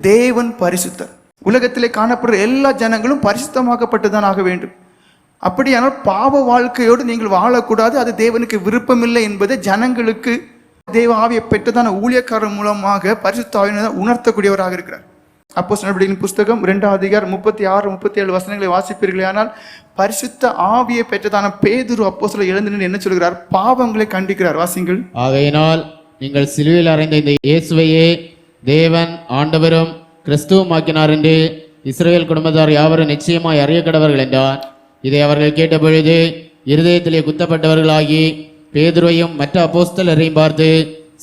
தேவன் பரிசுத்தர். உலகத்திலே காணப்படுற எல்லா ஜனங்களும் பரிசுத்தமாக்கப்பட்டுதான் ஆக வேண்டும். அப்படியானால் பாவ வாழ்க்கையோடு நீங்கள் வாழக்கூடாது. அது தேவனுக்கு விருப்பமில்லை என்பதை ஜனங்களுக்கு தேவ ஆவியை பெற்றதான ஊழியக்காரர் மூலமாக பரிசுத்தாவினை உணர்த்தக்கூடியவராக இருக்கிறார். அப்போ சொன்னபடியின் புஸ்தகம் ரெண்டாம் அதிகாரம் முப்பத்தி ஆறு முப்பத்தி ஏழு வசனங்களை வாசிப்பீர்களே ஆனால் பரிசுத்த ஆவியை பெற்றதான பேதுரு அப்போ சில எழுந்து நின்று என்ன சொல்கிறார்? பாவங்களை கண்டிக்கிறார். வாசிங்கள் ஆகையினால் நீங்கள் சிலுவையில் அறைந்த இந்த இயேசுவையே தேவன் ஆண்டவரும் கிறிஸ்துவமாக்கினார் என்று இஸ்ரேல் குடும்பத்தார் யாவரும் நிச்சயமாய் அறிய கடவர்கள் என்றார். இதை அவர்கள் கேட்டபொழுது இருதயத்திலே குத்தப்பட்டவர்களாகி பேதுரையும் மற்ற அப்போஸ்தலரையும் பார்த்து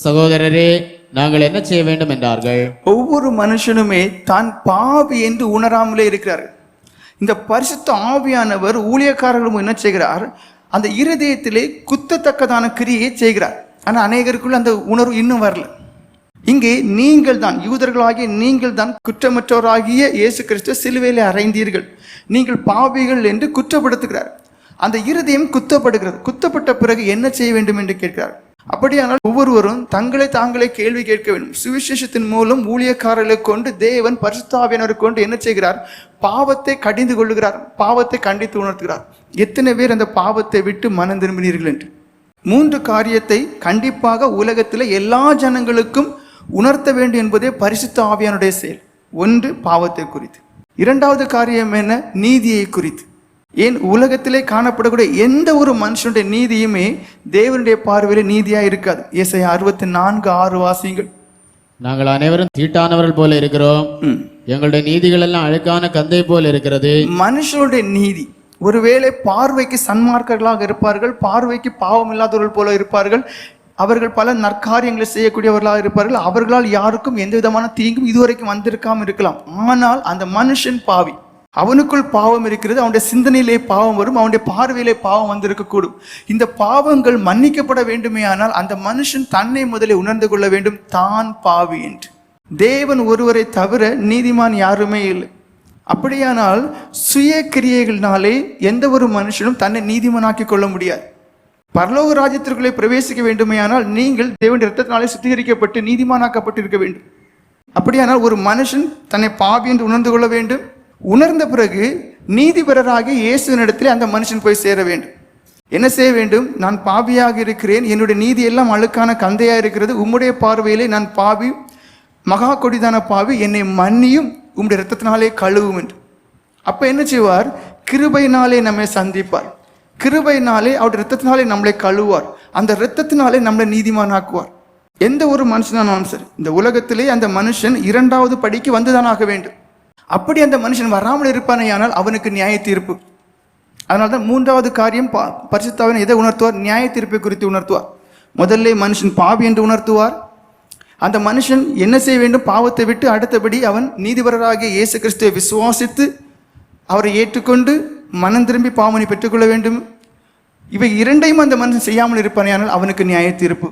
சகோதரரே நாங்கள் என்ன செய்ய வேண்டும்? என்றார்கள். ஒவ்வொரு மனுஷனுமே தான் பாவி என்று உணராமலே இருக்கிறார். இந்த பரிசுத்த ஆவியானவர் ஊழியக்காரர்களும் என்ன செய்கிறார்? அந்த இருதயத்திலே குத்தத்தக்கதான கிரியை செய்கிறார். ஆனால் அநேகருக்குள்ள அந்த உணர்வு இன்னும் வரல. இங்கே நீங்கள் தான் யூதர்களாகிய நீங்கள் தான் குற்றமற்றவராகிய இயேசு கிறிஸ்து சிலுவையிலே அறைந்தீர்கள். நீங்கள் பாவிகள் என்று குற்றப்படுத்துகிறார். அந்த இருதயம் குத்தப்படுகிறது. குத்தப்பட்ட பிறகு என்ன செய்ய வேண்டும் என்று கேட்கிறார். அப்படியானால் ஒவ்வொருவரும் தங்களை தாங்களே கேள்வி கேட்க வேண்டும். சுவிசேஷத்தின் மூலம் ஊழியக்காரர்களை கொண்டு தேவன் பரிசுத்தாவியனரை கொண்டு என்ன செய்கிறார்? பாவத்தை கடிந்து கொள்ளுகிறார். பாவத்தை கண்டித்து உணர்த்துகிறார். எத்தனை பேர் அந்த பாவத்தை விட்டு மனம் திரும்பினீர்கள் என்று? மூன்று காரியத்தை கண்டிப்பாக உலகத்தில் எல்லா ஜனங்களுக்கும் உணர்த்த வேண்டும் என்பதே பரிசுத்த ஆவியானுடைய செயல். ஒன்று பாவத்தை குறித்து. இரண்டாவது காரியம் என்ன? நீதியை குறித்து. ஏன்? உலகத்திலே காணப்படக்கூடிய எந்த ஒரு மனுஷனுடைய நீதியுமே தேவனுடைய பார்வையில நீதியா இருக்காது. ஏசாயா அறுபத்தி நான்கு ஆறு வாசியங்கள். நாங்கள் அனைவரும் தீட்டானவர்கள் போல இருக்கிறோம். எங்களுடைய நீதிகள் எல்லாம் அழுக்கான கந்தை போல் இருக்கிறது. மனுஷனுடைய நீதி. ஒருவேளை பார்வைக்கு சன்மார்க்கர்களாக இருப்பார்கள் பார்வைக்கு பாவம் இல்லாதவர்கள் போல இருப்பார்கள் அவர்கள் பல நற்காரியங்களை செய்யக்கூடியவர்களாக இருப்பார்கள். அவர்களால் யாருக்கும் எந்த விதமான தீங்கும் இதுவரைக்கும் வந்திருக்காம இருக்கலாம். ஆனால் அந்த மனுஷன் பாவி. அவனுக்குள் பாவம் இருக்கிறது அவனுடைய சிந்தனையிலே பாவம் வரும் அவனுடைய பார்வையிலே பாவம் வந்திருக்கக்கூடும். இந்த பாவங்கள் மன்னிக்கப்பட வேண்டுமே ஆனால் அந்த மனுஷன் தன்னை முதலே உணர்ந்து கொள்ள வேண்டும். தான் பாவி என்று. தேவன் ஒருவரை தவிர நீதிமான் யாருமே இல்லை. அப்படியானால் சுய கிரியைகளினாலே எந்த ஒரு மனுஷனும் தன்னை நீதிமனாக்கி கொள்ள முடியாது. பரலோக ராஜ்யத்திற்குள்ளே பிரவேசிக்க வேண்டுமையானால் நீங்கள் தேவன் இரத்தத்தினாலே சுத்திகரிக்கப்பட்டு நீதிமானாக்கப்பட்டு இருக்க வேண்டும். அப்படியானால் ஒரு மனுஷன் தன்னை பாவி என்று உணர்ந்து கொள்ள வேண்டும். உணர்ந்த பிறகு நீதிபரராகி இயேசுவினிடத்தில் அந்த மனுஷன் போய் சேர வேண்டும். என்ன செய்ய வேண்டும்? நான் பாவியாக இருக்கிறேன். என்னுடைய நீதி எல்லாம் அழுக்கான கந்தையாக இருக்கிறது. உம்முடைய பார்வையிலே நான் பாவி மகா கொடிதான பாவி. என்னை மன்னியும். உம்முடைய ரத்தத்தினாலே கழுவும் என்று. அப்போ என்ன செய்வார்? கிருபையினாலே நம்மை சந்திப்பார். கிருபையினாலே அவருடைய ரத்தத்தினாலே நம்மளை கழுவார் அந்த ரத்தத்தினாலே நம்மளை நீதிமானாக்குவார். எந்த ஒரு மனுஷனானாலும் சரி இந்த உலகத்திலே அந்த மனுஷன் இரண்டாவது படிக்கு வந்துதான் ஆக வேண்டும். அப்படி அந்த மனுஷன் வராமல் இருப்பானேயானால் அவனுக்கு நியாய தீர்ப்பு அதனால்தான் மூன்றாவது காரியம் பா பரிசுத்தாவின் எதை உணர்த்துவார்? நியாய தீர்ப்பை குறித்து உணர்த்துவார். முதல்ல மனுஷன் பாவி என்று உணர்த்துவார். அந்த மனுஷன் என்ன செய்ய வேண்டும்? பாவத்தை விட்டு அடுத்தபடி அவன் நீதிபரராகிய இயேசு கிறிஸ்துவை விசுவாசித்து அவரை ஏற்றுக்கொண்டு மனம் திரும்பி பாவனை பெற்றுக்கொள்ள வேண்டும். இவை இரண்டையும் அந்த மனுஷன் செய்யாமல் இருப்பானேயானால் அவனுக்கு நியாய தீர்ப்பு